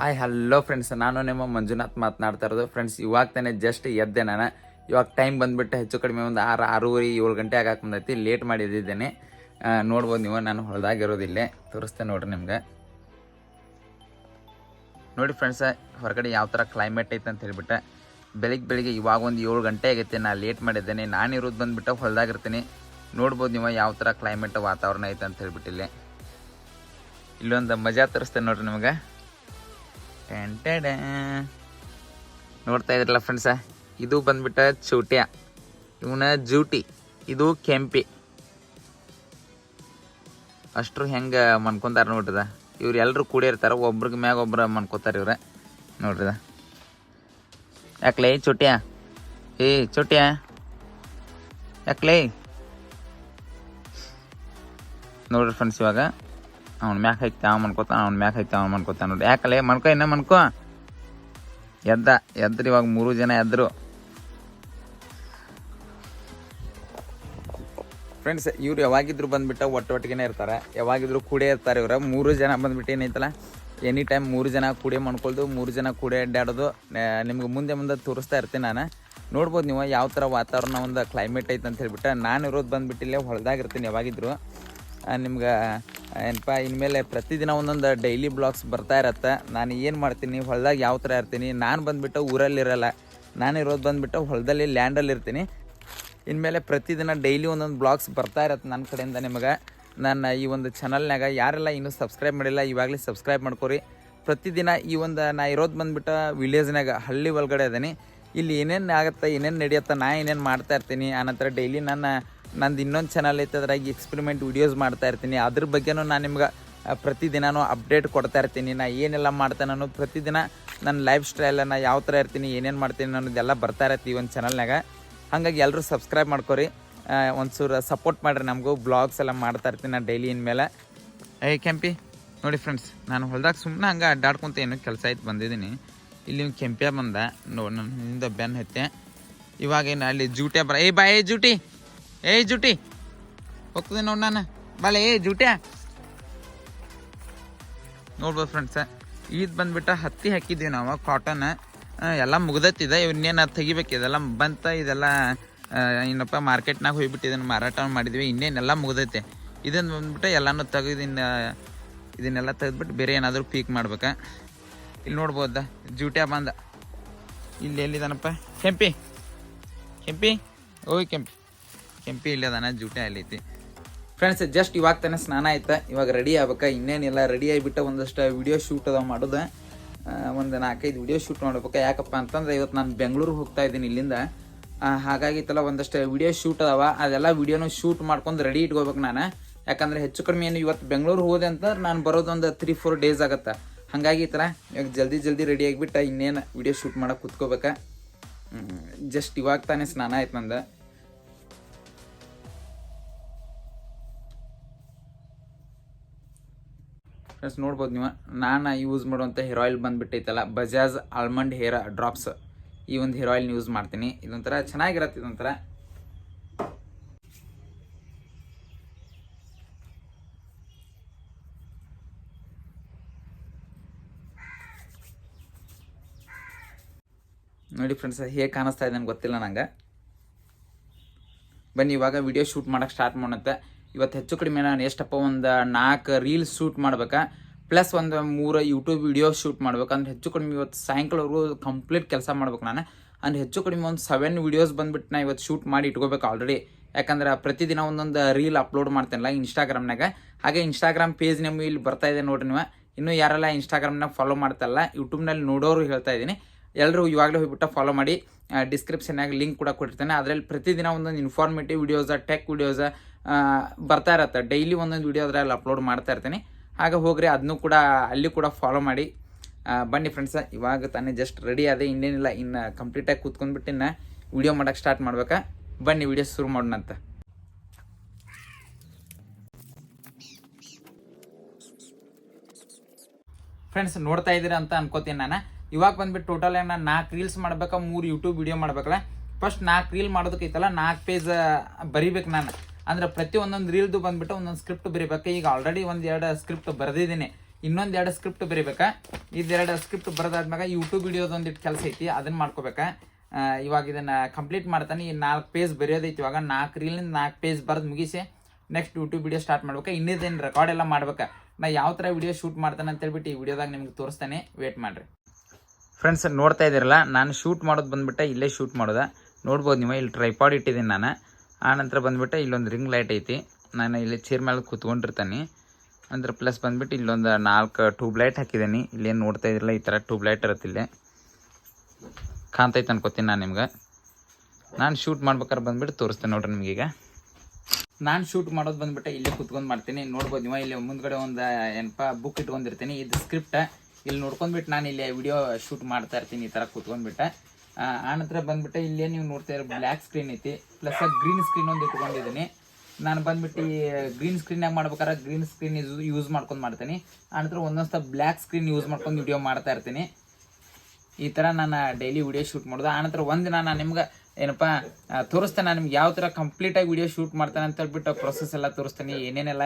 Hi hello friends ನಾನು ನಿಮ್ಮ ಮಂಜುನಾಥ್ ಮಾತನಾಡ್ತಾ ಇರೋದು. ಫ್ರೆಂಡ್ಸ್ ಇವಾಗ ತಾನೇ ಜಸ್ಟ್ ಎದ್ದೆ ನಾನು. ಇವಾಗ ಟೈಮ್ ಬಂದ್ಬಿಟ್ಟು ಹೆಚ್ಚು ಕಡಿಮೆ ಒಂದು ಆರು ಆರೂವರೆ ಏಳು ಗಂಟೆ ಆಗಕ್ಕೆ ಬಂದೈತಿ. ಲೇಟ್ ಮಾಡಿದ್ದಿದ್ದೇನೆ ಆ, ನೋಡ್ಬೋದು ನೀವು ನಾನು ಹೊಲದಾಗಿರೋದಿಲ್ಲೇ ತೋರಿಸ್ತೇನೆ ನೋಡ್ರಿ ನಿಮ್ಗೆ. ನೋಡಿ ಫ್ರೆಂಡ್ಸ ಹೊರಗಡೆ ಯಾವ ಥರ ಕ್ಲೈಮೇಟ್ ಐತೆ ಅಂತ ಹೇಳ್ಬಿಟ್ಟು. ಬೆಳಿಗ್ಗೆ ಬೆಳಿಗ್ಗೆ ಇವಾಗ ಒಂದು ಏಳು ಗಂಟೆ ಆಗೈತೆ. ನಾನು ಲೇಟ್ ಮಾಡಿದ್ದೇನೆ. ನಾನು ಇರೋದು ಬಂದ್ಬಿಟ್ಟು ಹೊಲದಾಗಿರ್ತೀನಿ. ನೋಡ್ಬೋದು ನೀವು ಯಾವ ಥರ ಕ್ಲೈಮೇಟ್ ವಾತಾವರಣ ಐತೆ ಅಂತ ಹೇಳ್ಬಿಟ್ಟಿಲ್ಲೇ ಇಲ್ಲೊಂದು ಮಜಾ ತರಿಸ್ತೇನೆ ನೋಡ್ರಿ ನಿಮಗೆ. ನೋಡ್ತಾ ಇದ್ರಲ್ಲ ಫ್ರೆಂಡ್ಸ ಇದು ಬಂದ್ಬಿಟ್ಟ ಚೂಟ್ಯ. ಇವನ ಜೂಟಿ, ಇದು ಕೆಂಪಿ. ಅಷ್ಟ್ರು ಹೆಂಗೆ ಮನ್ಕೊಂತಾರ ನೋಡ್ರಿದ ಇವ್ರು ಎಲ್ಲರೂ ಕೂಡಿರ್ತಾರ ಒಬ್ರಿಗೆ ಮ್ಯಾಗ ಒಬ್ರು ಮನ್ಕೋತಾರ ಇವ್ರ. ನೋಡ್ರಿದ ಯಾಕ್ಲೇ, ಚೂಟ್ಯ? ಏ, ಚೂಟ್ಯ? ಯಾಕ್ಲೇ? ನೋಡ್ರಿ ಫ್ರೆಂಡ್ಸ್ ಇವಾಗ. ಅವ್ನ ಮ್ಯಾಕ್ ಹೈತೆ ಅವ ಮನ್ಕೋತಾನ, ಅವ್ನ ಮ್ಯಾಕ್ ಹೈತೆ ಅವ್ನು ಮನ್ಕೋತಾನ ನೋಡಿ ಯಾಕಲೆ ಮನ್ಕೋ, ಇನ್ನ ಮನ್ಕೋ. ಎದ್ದ, ಎದ್ರಿ ಇವಾಗ ಮೂರು ಜನ ಎದ್ರು. ಫ್ರೆಂಡ್ಸ್ ಇವ್ರು ಯಾವಾಗಿದ್ರು ಬಂದ್ಬಿಟ್ಟು ಒಟ್ಟು ಒಟ್ಟಿಗೆನೇ ಇರ್ತಾರೆ. ಯಾವಾಗಿದ್ರು ಕೂಡೇ ಇರ್ತಾರೆ ಇವ್ರ. ಮೂರು ಜನ ಬಂದ್ಬಿಟ್ಟು ಏನೈತಲ್ಲ ಎನಿ ಟೈಮ್ ಮೂರು ಜನ ಕೂಡೆ ಮಾಡ್ಕೊಳ್ದು ಮೂರು ಜನ ಕೂಡೆ ಅಡ್ಡಾಡೋದು ನಿಮ್ಗೆ ಮುಂದೆ ಮುಂದೆ ತೋರಿಸ್ತಾ ಇರ್ತೀನಿ ನಾನು. ನೋಡ್ಬೋದು ನೀವು ಯಾವ ಥರ ವಾತಾವರಣ ಒಂದು ಕ್ಲೈಮೇಟ್ ಐತೆ ಅಂತ ಹೇಳ್ಬಿಟ್ಟು. ನಾನು ಇರೋದು ಬಂದ್ಬಿಟ್ಟು ಇಲ್ಲೇ ಹೊಳ್ದಾಗಿರ್ತೀನಿ ಯಾವಾಗಿದ್ರು. ನಿಮ್ಗೆ ಏನಪ್ಪ, ಇನ್ಮೇಲೆ ಪ್ರತಿದಿನ ಒಂದೊಂದು ಡೈಲಿ ಬ್ಲಾಗ್ಸ್ ಬರ್ತಾ ಇರತ್ತೆ. ನಾನು ಏನು ಮಾಡ್ತೀನಿ, ಹೊಲ್ದಾಗ ಯಾವ ಥರ ಇರ್ತೀನಿ, ನಾನು ಬಂದ್ಬಿಟ್ಟು ಊರಲ್ಲಿರಲ್ಲ, ನಾನು ಇರೋದು ಬಂದ್ಬಿಟ್ಟು ಹೊಲದಲ್ಲಿ ಲ್ಯಾಂಡಲ್ಲಿ ಇರ್ತೀನಿ. ಇನ್ಮೇಲೆ ಪ್ರತಿದಿನ ಡೈಲಿ ಒಂದೊಂದು ಬ್ಲಾಗ್ಸ್ ಬರ್ತಾ ಇರತ್ತೆ ನನ್ನ ಕಡೆಯಿಂದ ನಿಮಗೆ. ನನ್ನ ಈ ಒಂದು ಚಾನಲ್ನಾಗ ಯಾರೆಲ್ಲ ಇನ್ನೂ ಸಬ್ಸ್ಕ್ರೈಬ್ ಮಾಡಿಲ್ಲ, ಇವಾಗಲೇ ಸಬ್ಸ್ಕ್ರೈಬ್ ಮಾಡ್ಕೊರಿ. ಪ್ರತಿದಿನ ಈ ಒಂದು ನಾ ಇರೋದು ಬಂದುಬಿಟ್ಟು ವಿಲೇಜ್ನಾಗ ಹಳ್ಳಿ ಒಳಗಡೆ ಅದೀನಿ ಇಲ್ಲಿ ಏನೇನು ಆಗುತ್ತೆ, ಏನೇನು ನಡೆಯುತ್ತೆ, ನಾ ಏನೇನು ಮಾಡ್ತಾ ಇರ್ತೀನಿ ಆನಂತರ ಡೈಲಿ ನನ್ನ ನಂದು ಇನ್ನೊಂದು ಚಾನಲ್ ಐತೆ ಅದ್ರಾಗ ಎಕ್ಸ್ಪೆರಿಮೆಂಟ್ ವಿಡಿಯೋಸ್ ಮಾಡ್ತಾ ಇರ್ತೀನಿ. ಅದ್ರ ಬಗ್ಗೆನೂ ನಾನು ನಿಮ್ಗೆ ಆ, ಪ್ರತಿದಿನನೂ ಅಪ್ಡೇಟ್ ಕೊಡ್ತಾ ಇರ್ತೀನಿ. ನಾ ಏನೆಲ್ಲ ಮಾಡ್ತೇನೆ ಅನ್ನೋದು ಪ್ರತಿದಿನ ನನ್ನ ಲೈಫ್ ಸ್ಟೈಲನ್ನು ಯಾವ ಥರ ಇರ್ತೀನಿ ಏನೇನು ಮಾಡ್ತೀನಿ ಅನ್ನೋದೆಲ್ಲ ಬರ್ತಾ ಇರತ್ತೆ ಈ ಒಂದು ಚಾನಲ್ನಾಗ ಹಾಗಾಗಿ ಎಲ್ಲರೂ ಸಬ್ಸ್ಕ್ರೈಬ್ ಮಾಡ್ಕೊರಿ. ಒಂಚೂರು ಸಪೋರ್ಟ್ ಮಾಡಿರಿ ನಮಗೂ ಬ್ಲಾಗ್ಸ್ ಎಲ್ಲ ಮಾಡ್ತಾ ಇರ್ತೀನಿ ನಾನು ಡೈಲಿ ಇನ್ಮೇಲೆ. ಏ ಕೆಂಪಿ ನೋಡಿ ಫ್ರೆಂಡ್ಸ್ ನಾನು ಹೊಲ್ದಾಗ ಸುಮ್ಮನೆ ಹಂಗೆ ಅಡ್ಡಾಡ್ಕೊಂತ ಏನೋ ಕೆಲಸ ಆಯ್ತು ಬಂದಿದ್ದೀನಿ. ಇಲ್ಲಿ ಕೆಂಪ್ಯ ಬಂದ ನೋಡಿ ನನ್ನ ಹಿಂದೆ ಬೆನ್ನ ಹತ್ತೆ. ಇವಾಗ ಏನು ಅಲ್ಲಿ ಜೂಟ್ಯ ಬರ ಏ ಬಾಯ್ ಜೂಟಿ! ಏ ಜುಟಿ, ಹೋಗ್ತದೆ ನೋಡಿ ನಾನು. ಬಲ, ಏ ಜುಟಿ ನೋಡ್ಬೋದು ಫ್ರೆಂಡ್ಸ ಈದ್ ಬಂದ್ಬಿಟ್ಟು ಹತ್ತಿ ಹಾಕಿದ್ದೀವಿ ನಾವು ಕಾಟನ್ ಎಲ್ಲ ಮುಗ್ದತ್ತಿದೆ ಇವನ್ನೇನು ತೆಗಿಬೇಕು? ಇದೆಲ್ಲ ಬಂತ, ಇದೆಲ್ಲ ಏನಪ್ಪ ಮಾರ್ಕೆಟ್ನಾಗ ಹೋಗ್ಬಿಟ್ಟು ಇದನ್ನು ಮಾರಾಟ ಮಾಡಿದ್ವಿ, ಇನ್ನೇನೆಲ್ಲ ಮುಗ್ದೈತೆ. ಇದನ್ನು ಬಂದ್ಬಿಟ್ಟು ಎಲ್ಲನೂ ತೆಗೆದು ಇನ್ನು, ಇದನ್ನೆಲ್ಲ ತೆಗೆದ್ಬಿಟ್ಟು ಬೇರೆ ಏನಾದರೂ ಪೀಕ್ ಮಾಡ್ಬೇಕಾ. ಇಲ್ಲಿ ನೋಡ್ಬೋದ, ಜೂಟ್ಯಾ ಬಂದ. ಇಲ್ಲಿ ಎಲ್ಲಿದಾನಪ್ಪ? ಕೆಂಪಿ. ಕೆಂಪಿ? ಓಯ್, ಕೆಂಪಿ. ಕೆಂಪಿ ಇಲ್ಲಿ ಅದಾನ ಜೂಟೆ ಅಲ್ಲೈತಿ ಫ್ರೆಂಡ್ಸ್ ಜಸ್ಟ್ ಇವಾಗ ತಾನೇ ಸ್ನಾನ ಆಯ್ತಾ? ಇವಾಗ ರೆಡಿ ಆಗ್ಬೇಕಾ. ಇನ್ನೇನಿಲ್ಲ ರೆಡಿ ಆಗಿಬಿಟ್ಟು ಒಂದಷ್ಟು ವಿಡಿಯೋ ಶೂಟ್ ಅದಾವ ಮಾಡೋದು. ಒಂದು ನಾಲ್ಕೈದು ವಿಡಿಯೋ ಶೂಟ್ ಮಾಡ್ಬೇಕು. ಯಾಕಪ್ಪ ಅಂತಂದ್ರೆ ಇವತ್ತು ನಾನು ಬೆಂಗಳೂರಿಗೆ ಹೋಗ್ತಾ ಇದ್ದೀನಿ ಇಲ್ಲಿಂದ. ಹಾಗಾಗಿತ್ತಲ್ಲ ಹಾಗಾಗಿ ತಲ ಒಂದಷ್ಟು ವಿಡಿಯೋ ಶೂಟ್ ಅದಾವ. ಅದೆಲ್ಲ ವಿಡಿಯೋನು ಶೂಟ್ ಮಾಡ್ಕೊಂಡು ರೆಡಿ ಇಟ್ಕೋಬೇಕು ನಾನು. ಯಾಕಂದ್ರೆ ಹೆಚ್ಚು ಕಡಿಮೆ ಏನು ಇವತ್ತು ಬೆಂಗಳೂರು ಹೋದೆ ಅಂತಂದ್ರೆ ನಾನು ಬರೋದೊಂದು ತ್ರೀ ಫೋರ್ ಡೇಸ್ ಆಗುತ್ತೆ. ಹಾಗಾಗಿ ಈ ಥರ ಇವಾಗ ಜಲ್ದಿ ಜಲ್ದಿ ರೆಡಿ ಆಗಿಬಿಟ್ಟು ಇನ್ನೇನು ವಿಡಿಯೋ ಶೂಟ್ ಮಾಡಕ್ಕೆ ಕೂತ್ಕೋಬೇಕು. ಜಸ್ಟ್ ಇವಾಗ ತಾನೇ ಸ್ನಾನ ಆಯ್ತು ನಂದು. ಫ್ರೆಂಡ್ಸ್ ನೋಡ್ಬೋದು ನೀವು. ನಾನು ಯೂಸ್ ಮಾಡುವಂಥ ಹೇರ್ ಆಯಿಲ್ ಬಂದುಬಿಟ್ಟೈತಲ್ಲ ಬಜಾಜ್ ಆಲ್ಮಂಡ್ ಹೇರ್ ಡ್ರಾಪ್ಸ್ ಈ ಒಂದು ಹೇರ್ ಆಯಿಲ್ನ ಯೂಸ್ ಮಾಡ್ತೀನಿ. ಇದೊಂಥರ ಚೆನ್ನಾಗಿರತ್ತೆ, ಇದೊಂಥರ. ನೋಡಿ ಫ್ರೆಂಡ್ಸ್ ಹೇಗೆ ಕಾಣಿಸ್ತಾ ಇದೆ ನನಗೆ ಗೊತ್ತಿಲ್ಲ ನಂಗೆ. ಬನ್ನಿ, ಇವಾಗ ವಿಡಿಯೋ ಶೂಟ್ ಮಾಡೋಕ್ಕೆ ಸ್ಟಾರ್ಟ್ ಮಾಡುತ್ತೆ. ಇವತ್ತು ಹೆಚ್ಚು ಕಡಿಮೆ ನಾನು ಎಷ್ಟಪ್ಪ ಒಂದು ನಾಲ್ಕು ರೀಲ್ಸ್ ಶೂಟ್ ಮಾಡ್ಬೇಕಾ, ಪ್ಲಸ್ ಒಂದು ಮೂರು ಯೂಟ್ಯೂಬ್ ವಿಡಿಯೋ ಶೂಟ್ ಮಾಡ್ಬೇಕು, ಅಂದ್ರೆ ಹೆಚ್ಚು ಕಡಿಮೆ ಇವತ್ತು ಸಾಯಂಕಾಲವರೆಗೂ ಕಂಪ್ಲೀಟ್ ಕೆಲಸ ಮಾಡ್ಬೇಕು ನಾನು. ಅಂದ್ರೆ ಹೆಚ್ಚು ಕಡಿಮೆ ಒಂದು ಸೆವೆನ್ ವಿಡಿಯೋಸ್ ಬಂದ್ಬಿಟ್ಟು ನಾ ಇವತ್ತು ಶೂಟ್ ಮಾಡಿ ಇಟ್ಕೋಬೇಕು ಆಲ್ರೆಡಿ ಯಾಕಂದ್ರೆ ಪ್ರತಿದಿನ ಒಂದೊಂದು ರೀಲ್ ಅಪ್ಲೋಡ್ ಮಾಡ್ತೇನಲ್ಲ ಇನ್ಸ್ಟಾಗ್ರಾಮ್ನಾಗ ಹಾಗೆ ಇನ್ಸ್ಟಾಗ್ರಾಮ್ ಪೇಜ್ ನಿಮ್ಮ ಇಲ್ಲಿ ಬರ್ತಾ ಇದೆ ನೋಡಿ ನೀವು. ಇನ್ನೂ ಯಾರೆಲ್ಲ ಇನ್ಸ್ಟಾಗ್ರಾಮ್ನಾಗ ಫಾಲೋ ಮಾಡ್ತಾರಲ್ಲ ಯೂಟ್ಯೂಬ್ನಲ್ಲಿ ನೋಡೋರು ಹೇಳ್ತಾ ಇದ್ದೀನಿ ಎಲ್ಲರೂ ಇವಾಗಲೇ ಹೋಗ್ಬಿಟ್ಟು ಫಾಲೋ ಮಾಡಿ ಡಿಸ್ಕ್ರಿಪ್ಷನ್ನಾಗ ಲಿಂಕ್ ಕೂಡ ಕೊಟ್ಟಿರ್ತೇನೆ. ಅದರಲ್ಲಿ ಪ್ರತಿದಿನ ಒಂದೊಂದು ಇನ್ಫಾರ್ಮೇಟಿವ್ ವಿಡಿಯೋಸ ಟೆಕ್ ವಿಡಿಯೋಸ ಬರ್ತಾ ಇರತ್ತೆ. ಡೈಲಿ ಒಂದೊಂದು ವಿಡಿಯೋ ಅದರಲ್ಲಿ ಅಪ್ಲೋಡ್ ಮಾಡ್ತಾ ಇರ್ತೀನಿ. ಹಾಗೆ ಹೋಗ್ರಿ ಅದನ್ನು ಕೂಡ ಅಲ್ಲಿ ಕೂಡ ಫಾಲೋ ಮಾಡಿ. ಬನ್ನಿ ಫ್ರೆಂಡ್ಸ ಇವಾಗ ತಾನೇ ಜಸ್ಟ್ ರೆಡಿ ಆದೆ. ಇನ್ನೇನಿಲ್ಲ, ಇನ್ನು ಕಂಪ್ಲೀಟಾಗಿ ಕೂತ್ಕೊಂಡ್ಬಿಟ್ಟು ಇನ್ನು ವಿಡಿಯೋ ಮಾಡೋಕ್ಕೆ ಸ್ಟಾರ್ಟ್ ಮಾಡ್ಬೇಕಾ. ಬನ್ನಿ ವಿಡಿಯೋ ಶುರು ಮಾಡೋಣಂತ. ಫ್ರೆಂಡ್ಸ್ ನೋಡ್ತಾ ಇದ್ದೀರಾ ಅಂತ ಅನ್ಕೋತೀನಿ ನಾನು. ಇವಾಗ ಬಂದ್ಬಿಟ್ಟು ಟೋಟಲ್ ನಾನು ನಾಲ್ಕು ರೀಲ್ಸ್ ಮಾಡ್ಬೇಕಾ, ಮೂರು ಯೂಟ್ಯೂಬ್ ವಿಡಿಯೋ ಮಾಡ್ಬೇಕಲ್ಲ. ಫಸ್ಟ್ ನಾಲ್ಕು ರೀಲ್ ಮಾಡೋದಕ್ಕೈತಲ್ಲ ನಾಲ್ಕು ಪೇಜ್ ಬರಿಬೇಕು ನಾನು. ಅಂದ್ರೆ ಪ್ರತಿ ಒಂದೊಂದು ರೀಲ್ದು ಬಂದ್ಬಿಟ್ಟು ಒಂದೊಂದು ಸ್ಕ್ರಿಪ್ಟ್ ಬರೀಬೇಕು. ಈಗ ಆಲ್ರೆಡಿ ಒಂದು ಎರಡು ಸ್ಕ್ರಿಪ್ಟ್ ಬರೆದಿದ್ದೀನಿ. ಇನ್ನೊಂದು ಎರಡು ಸ್ಕ್ರಿಪ್ಟ್ ಬರೀಬೇಕಾ. ಇದೆರಡು ಸ್ಕ್ರಿಪ್ಟ್ ಬರೆದಾದ್ಮ್ಯಾಗ ಯೂಟ್ಯೂಬ್ ವಿಡಿಯೋದ ಒಂದಿಟ್ಟು ಕೆಲಸ ಐತಿ ಅದನ್ನ ಮಾಡ್ಕೋಬೇಕಾ. ಇವಾಗ ಇದನ್ನ ಕಂಪ್ಲೀಟ್ ಮಾಡ್ತಾನೆ. ಈ ನಾಲ್ಕು ಪೇಜ್ ಬರೆಯೋದೈತಿ ಇವಾಗ. ನಾಲ್ಕು ರೀಲಿಂದ ನಾಲ್ಕು ಪೇಜ್ ಬರೆದು ಮುಗಿಸಿ ನೆಕ್ಸ್ಟ್ ಯೂಟ್ಯೂಬ್ ವಿಡಿಯೋ ಸ್ಟಾರ್ಟ್ ಮಾಡ್ಬೇಕು. ಇನ್ನಿದೇನು ರೆಕಾರ್ಡ್ ಎಲ್ಲ ಮಾಡ್ಬೇಕು. ನಾ ಯಾವ ಥರ ವಿಡಿಯೋ ಶೂಟ್ ಮಾಡ್ತಾನೆ ಅಂತ ಹೇಳ್ಬಿಟ್ಟು ಈ ವಿಡಿಯೋದಾಗ ನಿಮ್ಗೆ ತೋರಿಸ್ತಾನೆ. ವೇಟ್ ಮಾಡ್ರಿ. ಫ್ರೆಂಡ್ಸ್ ನೋಡ್ತಾ ಇದ್ದೀರಲ್ಲ ನಾನು ಶೂಟ್ ಮಾಡೋದು ಬಂದ್ಬಿಟ್ಟು, ಇಲ್ಲೇ ಶೂಟ್ ಮಾಡೋದ. ನೋಡ್ಬೋದು ನೀವು, ಇಲ್ಲಿ ಟ್ರೈಪಾಡ್ ಇಟ್ಟಿದ್ದೀನಿ ನಾನು. ಆ ನಂತರ ಬಂದ್ಬಿಟ್ಟು ಇಲ್ಲೊಂದು ರಿಂಗ್ ಲೈಟ್ ಐತಿ. ನಾನು ಇಲ್ಲಿ ಚೇರ್ ಮೇಲೆ ಕೂತ್ಕೊಂಡಿರ್ತಾನೆ. ಅಂದ್ರೆ ಪ್ಲಸ್ ಬಂದ್ಬಿಟ್ಟು ಇಲ್ಲೊಂದು ನಾಲ್ಕು ಟ್ಯೂಬ್ ಲೈಟ್ ಹಾಕಿದ್ದೀನಿ ಇಲ್ಲೇನು ನೋಡ್ತಾ ಇದ್ರಲ್ಲ, ಈ ಥರ ಟ್ಯೂಬ್ ಲೈಟ್ ಇರುತ್ತೆ ಇಲ್ಲಿ. ಕಾಣ್ತೈತೆ ಅನ್ಕೋತೀನಿ ನಾನು ನಿಮ್ಗೆ. ನಾನು ಶೂಟ್ ಮಾಡ್ಬೇಕಾದ್ರೆ ಬಂದ್ಬಿಟ್ಟು ತೋರಿಸ್ತೇನೆ ನೋಡ್ರಿ ನಿಮಗೀಗ ನಾನು ಶೂಟ್ ಮಾಡೋದು ಬಂದ್ಬಿಟ್ಟು ಇಲ್ಲೇ ಕುತ್ಕೊಂಡು ಮಾಡ್ತೀನಿ. ನೋಡ್ಬೋದು ನೀವು ಇಲ್ಲಿ ಮುಂದ್ಗಡೆ ಒಂದು, ಏನಪ್ಪ ಬುಕ್ ಇಟ್ಕೊಂಡಿರ್ತೀನಿ. ಇದು ಸ್ಕ್ರಿಪ್ಟ್ ಇಲ್ಲಿ ನೋಡ್ಕೊಂಡ್ಬಿಟ್ಟು ನಾನು ಇಲ್ಲಿ ವಿಡಿಯೋ ಶೂಟ್ ಮಾಡ್ತಾ ಇರ್ತೀನಿ ಈ ಥರ ಕುತ್ಕೊಂಡ್ಬಿಟ್ಟು. ಆನಂತರ ಬಂದ್ಬಿಟ್ಟು ಇಲ್ಲೇ ನೀವು ನೋಡ್ತಾ ಇರೋ ಬ್ಲ್ಯಾಕ್ ಸ್ಕ್ರೀನ್ ಐತಿ. ಪ್ಲಸ್ ಗ್ರೀನ್ ಸ್ಕ್ರೀನ್ ಒಂದು ಇಟ್ಕೊಂಡಿದ್ದೀನಿ. ನಾನು ಬಂದ್ಬಿಟ್ಟು ಗ್ರೀನ್ ಸ್ಕ್ರೀನಾಗ ಮಾಡ್ಬೇಕಾದ್ರೆ ಗ್ರೀನ್ ಸ್ಕ್ರೀನ್ ಯೂಸ್ ಮಾಡ್ಕೊಂಡು ಮಾಡ್ತೀನಿ. ಆನಂತರ ಒಂದೊಂದ್ಸ ಬ್ಲ್ಯಾಕ್ ಸ್ಕ್ರೀನ್ ಯೂಸ್ ಮಾಡ್ಕೊಂಡು ವಿಡಿಯೋ ಮಾಡ್ತಾ ಇರ್ತೀನಿ. ಈ ಥರ ನಾನು ಡೈಲಿ ವಿಡಿಯೋ ಶೂಟ್ ಮಾಡೋದು. ಆನಂತರ ಒಂದಿನ ನಾನು ನಿಮ್ಗೆ ಏನಪ್ಪ ತೋರಿಸ್ತೇನೆ. ನಾನು ನಿಮ್ಗೆ ಯಾವ ಥರ ಕಂಪ್ಲೀಟಾಗಿ ವಿಡಿಯೋ ಶೂಟ್ ಮಾಡ್ತಾನೆ ಅಂತ ಹೇಳ್ಬಿಟ್ಟು ಪ್ರೊಸೆಸ್ ಎಲ್ಲ ತೋರಿಸ್ತೀನಿ. ಏನೇನೆಲ್ಲ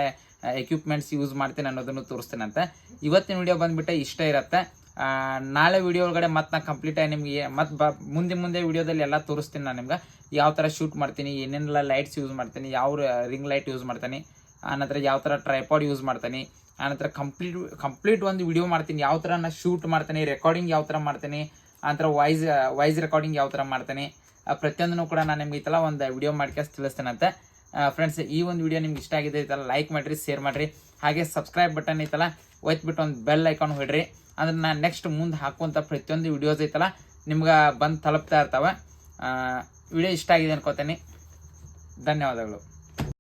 ಎಕ್ವಿಪ್ಮೆಂಟ್ಸ್ ಯೂಸ್ ಮಾಡ್ತೀನಿ ಅನ್ನೋದನ್ನು ತೋರಿಸ್ತೇನೆ ಅಂತ. ಇವತ್ತಿನ ವಿಡಿಯೋ ಬಂದ್ಬಿಟ್ಟು ಇಷ್ಟ ಇರತ್ತೆ. ನಾಳೆ ವಿಡಿಯೋ ಒಳಗಡೆ ಮತ್ತೆ ನಾನು ಕಂಪ್ಲೀಟಾಗಿ ನಿಮಗೆ ಮತ್ತೆ ಬ, ಮುಂದೆ ಮುಂದೆ ವಿಡಿಯೋದಲ್ಲಿ ಎಲ್ಲ ತೋರಿಸ್ತೀನಿ ನಾನು ನಿಮ್ಗೆ. ಯಾವ ಥರ ಶೂಟ್ ಮಾಡ್ತೀನಿ, ಏನೇನೆಲ್ಲ ಲೈಟ್ಸ್ ಯೂಸ್ ಮಾಡ್ತೀನಿ ಯಾವ ರಿಂಗ್ ಲೈಟ್ ಯೂಸ್ ಮಾಡ್ತೀನಿ ಆನಂತರ ಯಾವ ಥರ ಟ್ರೈಪಾಡ್ ಯೂಸ್ ಮಾಡ್ತೀನಿ ಆನಂತರ ಕಂಪ್ಲೀಟ್ ಕಂಪ್ಲೀಟ್ ಒಂದು ವಿಡಿಯೋ ಮಾಡ್ತೀನಿ, ಯಾವ ಥರ ನಾನು ಶೂಟ್ ಮಾಡ್ತೀನಿ ರೆಕಾರ್ಡಿಂಗ್ ಯಾವ ಥರ ಮಾಡ್ತೀನಿ ಆನಂತರ ವಾಯ್ಸ್ ವಾಯ್ಸ್ ರೆಕಾರ್ಡಿಂಗ್ ಯಾವ ಥರ ಮಾಡ್ತೀನಿ ಪ್ರತಿಯೊಂದನ್ನು ಕೂಡ ನಾನು ನಿಮ್ಗೆ ಈ ಥರ ಒಂದು ವಿಡಿಯೋ ಮಾಡ್ಕೊಂಡು ತಿಳಿಸ್ತೇನಂತೆ. ಫ್ರೆಂಡ್ಸ್ ಈ ಒಂದು ವಿಡಿಯೋ ನಿಮ್ಗೆ ಇಷ್ಟ ಆಗಿದೆ ಐತಲ್ಲ ಲೈಕ್ ಮಾಡಿರಿ ಶೇರ್ ಮಾಡಿರಿ, ಹಾಗೆ ಸಬ್ಸ್ಕ್ರೈಬ್ ಬಟನ್ ಐತಲ್ಲ ಒತ್ಬಿಟ್ಟು ಒಂದು ಬೆಲ್ ಐಕಾನ್ ಹೊಡ್ರಿ. ಅಂದ್ರೆ ನಾನು ನೆಕ್ಸ್ಟ್ ಮುಂದೆ ಹಾಕುವಂಥ ಪ್ರತಿಯೊಂದು ವಿಡಿಯೋಸ್ ಐತಲ್ಲ, ನಿಮ್ಗೆ ಬಂದು ತಲುಪ್ತಾ ಇರ್ತಾವೆ. ವಿಡಿಯೋ ಇಷ್ಟ ಆಗಿದೆ ಅನ್ಕೋತೀನಿ. ಧನ್ಯವಾದಗಳು.